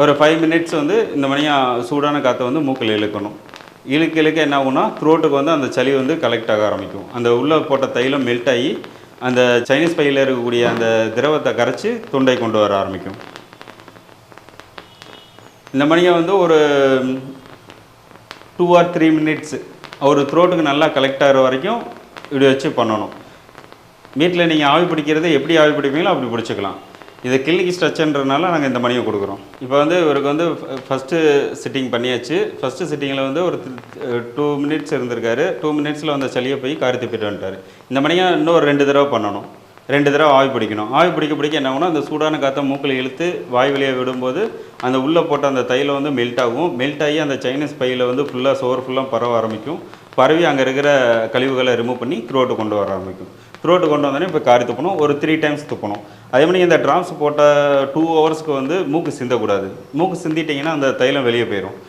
ஒரு five minutes வந்து இந்த மணியாக சூடான காற்றை வந்து மூக்கில் இழுக்கணும். இழுக்க இழுக்க என்ன ஆகும்னா த்ரோட்டுக்கு வந்து அந்த சளி வந்து கலெக்ட் ஆக ஆரம்பிக்கும். அந்த உள்ளே போட்ட தைலம் மெல்ட் ஆகி அந்த சைனீஸ் பையில் இருக்கக்கூடிய அந்த திரவத்தை கரைச்சி தொண்டை கொண்டு வர ஆரம்பிக்கும். இந்த மணியை வந்து ஒரு டூ ஆர் த்ரீ மினிட்ஸ் ஒரு த்ரோட்டுக்கு நல்லா கலெக்ட் ஆகிற வரைக்கும் இப்படி வச்சு பண்ணணும். வீட்டில் நீங்கள் ஆவி பிடிக்கிறது எப்படி ஆவி பிடிப்பீங்களோ அப்படி பிடிச்சிக்கலாம். இது கிளினிக் ஸ்ட்ரக்சர்ன்றனால நாங்கள் இந்த மணியை கொடுக்குறோம். இப்போ வந்து இவருக்கு வந்து ஃபஸ்ட்டு சிட்டிங் பண்ணியாச்சு. ஃபஸ்ட்டு சிட்டிங்கில் வந்து ஒரு டூ மினிட்ஸ் இருந்திருக்காரு. டூ மினிட்ஸில் வந்த சளியை போய் காரி திப்பிட்டு வந்துட்டார். இந்த மணியை இன்னொரு ரெண்டு தடவை பண்ணணும். ரெண்டு தடவை ஆவி பிடிக்கணும். ஆவி பிடிக்க பிடிக்க என்ன ஆகும்னா அந்த சூடான காற்றை மூக்கில் இழுத்து வாய் வழியாக விடும்போது அந்த உள்ளே போட்ட அந்த தையில் வந்து மெல்ட் ஆகும். மெல்ட் ஆகி அந்த சைனீஸ் பையில் வந்து ஃபுல்லாக சோறு ஃபுல்லாக பரவ ஆரம்பிக்கும். பரவி அங்கே இருக்கிற கழிவுகளை ரிமூவ் பண்ணி த்ரோட்டு கொண்டு வர ஆரம்பிக்கும். த்ரோட்டு கொண்டு வந்தோடனே இப்போ காரி துப்பணும். ஒரு த்ரீ டைம்ஸ் துப்பணும். அதே மாதிரி இந்த ட்ராப்ஸ் போட்ட டூ ஹவர்ஸ்க்கு வந்து மூக்கு சிந்தக்கூடாது. மூக்கு சிந்திட்டிங்கன்னா அந்த தைலம் வெளியே போயிடும்